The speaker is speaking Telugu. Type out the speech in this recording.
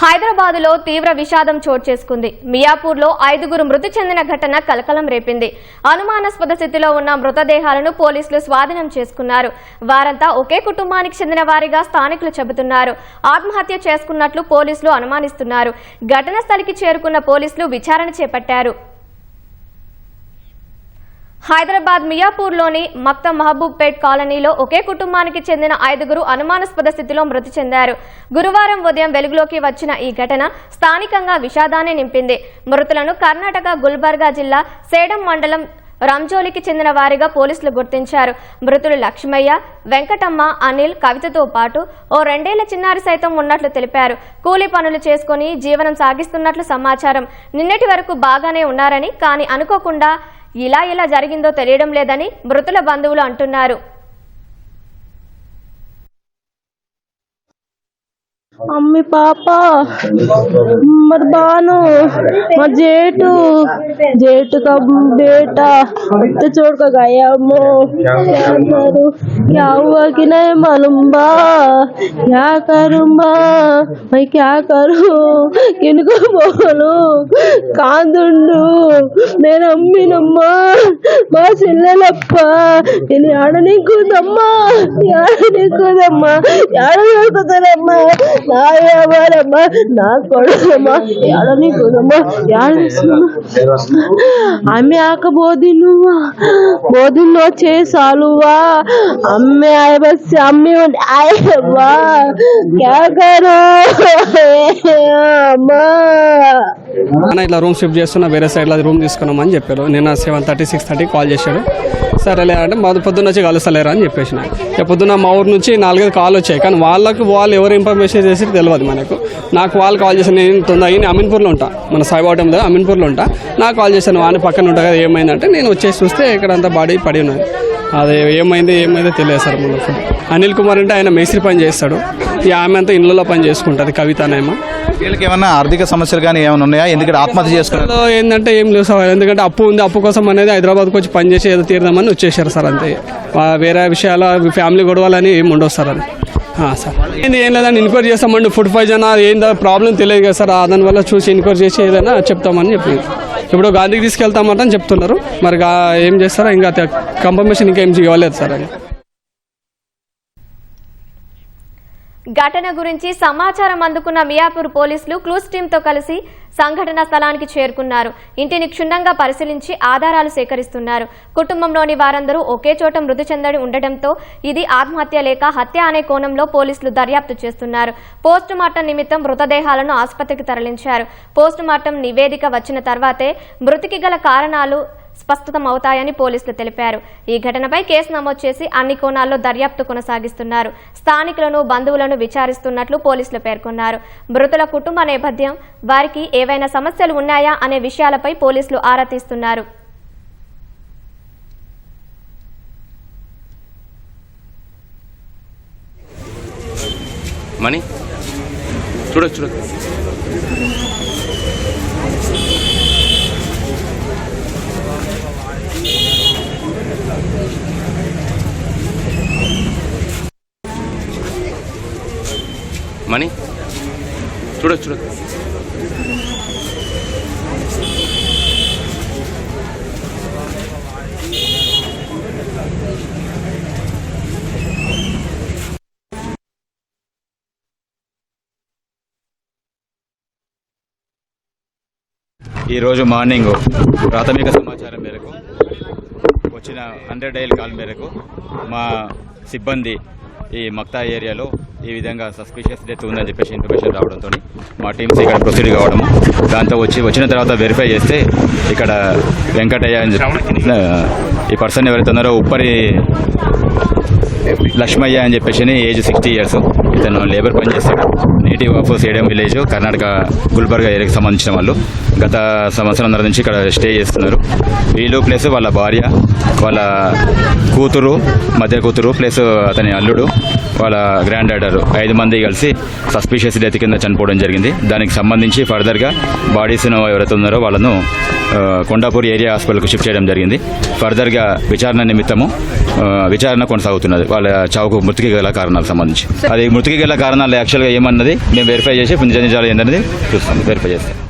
హైదరాబాద్లో తీవ్ర విషాదం చోటు చేసుకుంది. మియాపూర్లో ఐదుగురు మృతి చెందిన ఘటన కలకలం రేపింది. అనుమానాస్పద స్థితిలో ఉన్న మృతదేహాలను పోలీసులు స్వాధీనం చేసుకున్నారు. వారంతా ఒకే కుటుంబానికి చెందిన వారిగా స్థానికులు చెబుతున్నారు. ఆత్మహత్య చేసుకున్నట్లు పోలీసులు అనుమానిస్తున్నారు. ఘటన స్థలికి చేరుకున్న పోలీసులు విచారణ చేపట్టారు. హైదరాబాద్ మియాపూర్లోని మక్త మహబూబ్పేట్ కాలనీలో ఒకే కుటుంబానికి చెందిన ఐదుగురు అనుమానాస్పద స్థితిలో మృతి చెందారు. గురువారం ఉదయం వెలుగులోకి వచ్చిన ఈ ఘటన స్థానికంగా విషాదాన్ని నింపింది. మృతులను కర్ణాటక గుల్బర్గా జిల్లా సేడం మండలం రంజోలికి చెందిన వారిగా పోలీసులు గుర్తించారు. మృతులు లక్ష్మయ్య వెంకటమ్మ అనిల్ కవితతో పాటు ఓ రెండేళ్ళ చిన్నారి సైతం ఉన్నట్లు తెలిపారు. కూలీ పనులు చేసుకుని జీవనం సాగిస్తున్నట్లు సమాచారం. నిన్నటి వరకు బాగానే ఉన్నారని కానీ అనుకోకుండా ఇలా ఇలా జరిగిందో తెలియడం లేదని మృతుల బంధువులు అంటున్నారు. मम्मी पापा मर बानो मर जेठू जेठू का बेटा तो छोड़ कर गया मो क्या करूं क्या हुआ कि नहीं मालूम बा क्या करूं बा मैं क्या करूं किनको बोलूं కాదుండు నేను అమ్మినమ్మా మా చెల్లెలప్ప నేను ఆడనీకుదమ్మా ఆడనీకుదమ్మా ఆడనీకుదమ్మా నా సాయవరమ్మా నా కొడదమ్మా ఎడని కొడమ్మా ఆమె ఆక బోధిను బోధిలో చేసాలువా. అమ్మే ఆయబస్ అమ్మే ఆయవా. క్యా కరో అన్న ఇట్లా రూమ్ షిఫ్ట్ చేస్తున్నా వేరే సైడ్లో రూమ్ తీసుకున్నాం అని చెప్పారు. నిన్న seven thirty six thirty call చేశాడు సరేలే అంటే మా పొద్దున్న వచ్చి కలుస్తలేరు అని చెప్పేసిన. పొద్దున్న మా ఊరు నుంచి నాలుగైదు కాల్ వచ్చాయి. కానీ వాళ్ళకు వాళ్ళు ఎవరు ఇన్ఫర్మేషన్ చేసి తెలియదు మనకు. నాకు వాళ్ళు కాల్ చేశాను నేను తొందర నేను అమీన్పూర్లో ఉంటా. మన సాయిబాబు టైం దగ్గర అమీన్పూర్లో ఉంటా. నాకు కాల్ చేశాను వాని పక్కన ఉంటా కదా ఏమైందంటే నేను వచ్చేసి చూస్తే ఇక్కడ అంతా బాడీ పడి ఉన్నది. అదే ఏమైంది ఏమైందో తెలియదు సార్ మనకు. అనిల్ కుమార్ అంటే ఆయన మేస్త్రి పని చేస్తాడు. ఆమె అంతా ఇళ్ళలో పని చేసుకుంటుంది కవిత అనేమో వీళ్ళకి ఏమన్నా ఆర్థిక సమస్యలు కానీ ఏమైనా ఉన్నాయా? ఎందుకంటే ఆత్మహత్య చేసుకున్నారు లో ఏంటంటే ఏం లేవు సార్. ఎందుకంటే అప్పు ఉంది అప్పు కోసం అనేది హైదరాబాద్కి వచ్చి పని చేసి ఏదో తీరదామని వచ్చేసారు సార్ అంతే. వేరే విషయాలు ఫ్యామిలీ గొడవలని ఏం ఉండవు సార్ అది. ఆ, సార్. ఏంది ఏం లేదని ఎంక్వైరీ చేస్తామండి. ఫుడ్ పాయిజన్ ఏందో ప్రాబ్లం తెలియదు కదా సార్. దానివల్ల చూసి ఎంక్వైరీ చేసి ఏదైనా చెప్తామని చెప్పి ఇప్పుడు గాంధీకి తీసుకెళ్తామంటని చెప్తున్నారు. మరి ఏం చేస్తారో? ఇంకా కన్ఫర్మేషన్ ఇంకా ఏం ఇవ్వలేదు సార్ అది. ఘటన గురించి సమాచారం అందుకున్న మియాపూర్ పోలీసులు క్లూస్ టీంతో కలిసి సంఘటన స్థలానికి చేరుకున్నారు. ఇంటిని క్షుణ్ణంగా పరిశీలించి ఆధారాలు సేకరిస్తున్నారు. కుటుంబంలోని వారందరూ ఒకే చోట మృతి చెందడి ఉండటంతో ఇది ఆత్మహత్య లేక హత్య అనే కోణంలో పోలీసులు దర్యాప్తు చేస్తున్నారు. పోస్టు మార్టం నిమిత్తం మృతదేహాలను ఆసుపత్రికి తరలించారు. పోస్టు మార్టం నివేదిక వచ్చిన తర్వాతే మృతికి గల కారణాలు స్పష్టమవుతాయని పోలీసులు తెలిపారు. ఈ ఘటనపై కేసు నమోదు చేసి అన్ని కోణాల్లో దర్యాప్తు కొనసాగిస్తున్నారు. స్థానికులను బంధువులను విచారిస్తున్నట్లు పోలీసులు పేర్కొన్నారు. మృతుల కుటుంబ నేపథ్యం వారికి ఏవైనా సమస్యలు ఉన్నాయా అనే విషయాలపై పోలీసులు ఆరా తీస్తున్నారు. మణి? చూడొచ్చు చూడొచ్చు మనీ? చూడొచ్చు చూడొచ్చు. ఈరోజు మార్నింగ్ ప్రాథమిక సమాచారం మేరకు వచ్చిన హండ్రెడ్ డైల్ కాల్ మేరకు మా సిబ్బంది ఈ మక్తా ఏరియాలో ఈ విధంగా సస్పిషియస్ డెత్ ఉందని చెప్పేసి ఇన్ఫర్మేషన్ రావడంతో మా టీమ్స్ ఇక్కడ ప్రొసీడ్ కావడము దాంతో వచ్చి వచ్చిన తర్వాత వెరిఫై చేస్తే ఇక్కడ వెంకటయ్య అని చెప్పి ఈ పర్సన్ ఎవరైతే ఉన్నారో ఉప్పరి లక్ష్మయ్య అని చెప్పేసి ఏజ్ సిక్స్టీ ఇయర్స్ ఇతను లేబర్ పని చేస్తాడు. Native of Sedam village Karnataka Gulbarga ఏరియాకి సంబంధించిన వాళ్ళు. గత సంవత్సరంన్నర నుంచి ఇక్కడ స్టే చేస్తున్నారు. వీళ్ళు ప్లస్ వాళ్ళ భార్య వాళ్ళ కూతురు మధ్య కూతురు ప్లస్ అతని అల్లుడు. వాళ్ళ గ్రాండ్ డాటర్ ఐదు మంది కలిసి సస్పీషియస్ డెత్ కింద చనిపోవడం జరిగింది. దానికి సంబంధించి ఫర్దర్గా బాడీస్ను ఎవరైతే ఉన్నారో వాళ్ళను కొండాపూర్ ఏరియా హాస్పిటల్కు షిఫ్ట్ చేయడం జరిగింది. ఫర్దర్గా విచారణ నిమిత్తము విచారణ కొనసాగుతున్నది. వాళ్ళ చావుకు మృతికి గల కారణాలకు సంబంధించి. అది మృతికి గల కారణాలు యాక్చువల్గా ఏమన్నది మేము వెరిఫై చేసి నిజ నిజాలు ఏంటనేది చూస్తాం వెరిఫై చేస్తాం